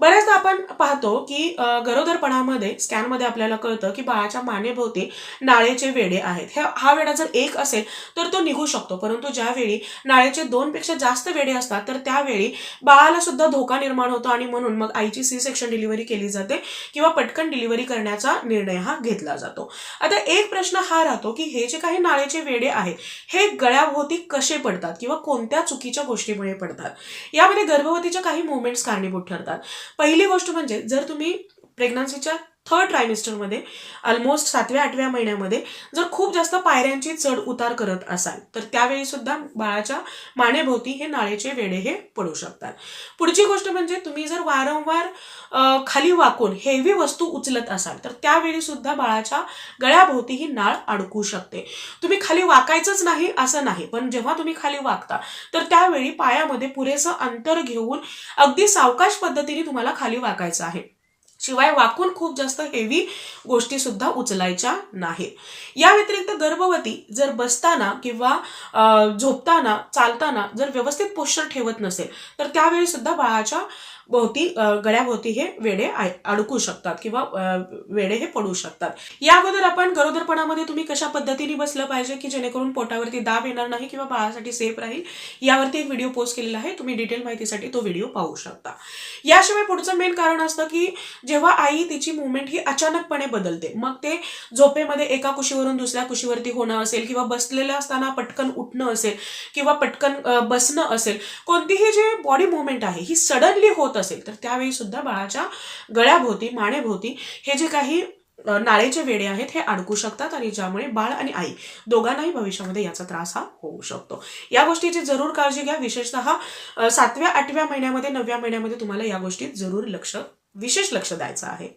बऱ्याचदा आपण पाहतो की गरोदरपणामध्ये स्कॅनमध्ये आपल्याला कळतं की बाळाच्या मानेभोवती नाळेचे वेडे आहेत. ह्या हा वेडा जर एक असेल तर तो निघू शकतो. परंतु ज्यावेळी नाळेचे दोन पेक्षा जास्त वेडे असतात तर त्यावेळी बाळाला सुद्धा धोका निर्माण होतो आणि म्हणून मग आईची सी सेक्शन डिलिव्हरी केली जाते किंवा पटकन डिलिव्हरी करण्याचा निर्णय हा घेतला जातो. आता एक प्रश्न हा राहतो की हे जे काही नाळेचे वेडे आहेत हे गळ्याभोवती कसे पडतात किंवा कोणत्या चुकीच्या गोष्टीमुळे पडतात? यामध्ये गर्भवतीच्या काही मुवमेंट्स कारणीभूत ठरतात. पहिली गोष्ट म्हणजे जर तुम्ही प्रेग्नन्सीच्या थर्ड ट्रायमिस्टरमध्ये ऑलमोस्ट सातव्या आठव्या महिन्यामध्ये जर खूप जास्त पायऱ्यांची चढ उतार करत असाल तर त्यावेळी सुद्धा बाळाच्या मानेभोवती हे नाळेचे वेडे हे पडू शकतात. पुढची गोष्ट म्हणजे तुम्ही जर वारंवार खाली वाकून हेवी वस्तू उचलत असाल तर त्यावेळी सुद्धा बाळाच्या गळ्याभोवती ही नाळ अडकू शकते. तुम्ही खाली वाकायचंच नाही असं नाही पण जेव्हा तुम्ही खाली वाकता तर त्यावेळी पायामध्ये पुरेसं अंतर घेऊन अगदी सावकाश पद्धतीने तुम्हाला खाली वाकायचं आहे. शिवाय वाकून खूप जास्त हेवी गोष्टी सुद्धा उचलायच्या नाही. या व्यतिरिक्त गर्भवती जर बसताना किंवा झोपताना चालताना जर व्यवस्थित पोश्चर ठेवत नसेल तर त्यावेळी सुद्धा बाळाच्या भोवती गळ्याभोवती हे वेडे अडकू शकतात किंवा वेडे हे पडू शकतात. या अगोदर आपण गरोदरपणामध्ये तुम्ही कशा पद्धतीने बसलं पाहिजे की जेणेकरून पोटावरती दाब येणार नाही किंवा बाळासाठी सेफ राहील यावरती एक व्हिडिओ पोस्ट केलेला आहे. तुम्ही डिटेल माहितीसाठी तो व्हिडिओ पाहू शकता. याशिवाय पुढचं मेन कारण असतं की जेव्हा आई तिची मुवमेंट ही अचानकपणे बदलते मग ते झोपेमध्ये एका कुशीवरून दुसऱ्या कुशीवरती होणं असेल किंवा बसलेलं असताना पटकन उठणं असेल किंवा पटकन बसणं असेल कोणतीही जी बॉडी मुवमेंट आहे ही सडनली होत असेल तर त्यावेळी सुद्धा बाळाच्या गळ्याभोवती मानेभोवती हे जे काही नाळेचे वेडे आहेत हे अडकू शकतात आणि ज्यामुळे बाळ आणि आई दोघांनाही भविष्यामध्ये याचा त्रास हा होऊ शकतो. या गोष्टीची जरूर काळजी घ्या. विशेषतः सातव्या आठव्या महिन्यामध्ये नवव्या महिन्यामध्ये तुम्हाला या गोष्टीत जरूर लक्ष विशेष लक्ष द्यायचं आहे.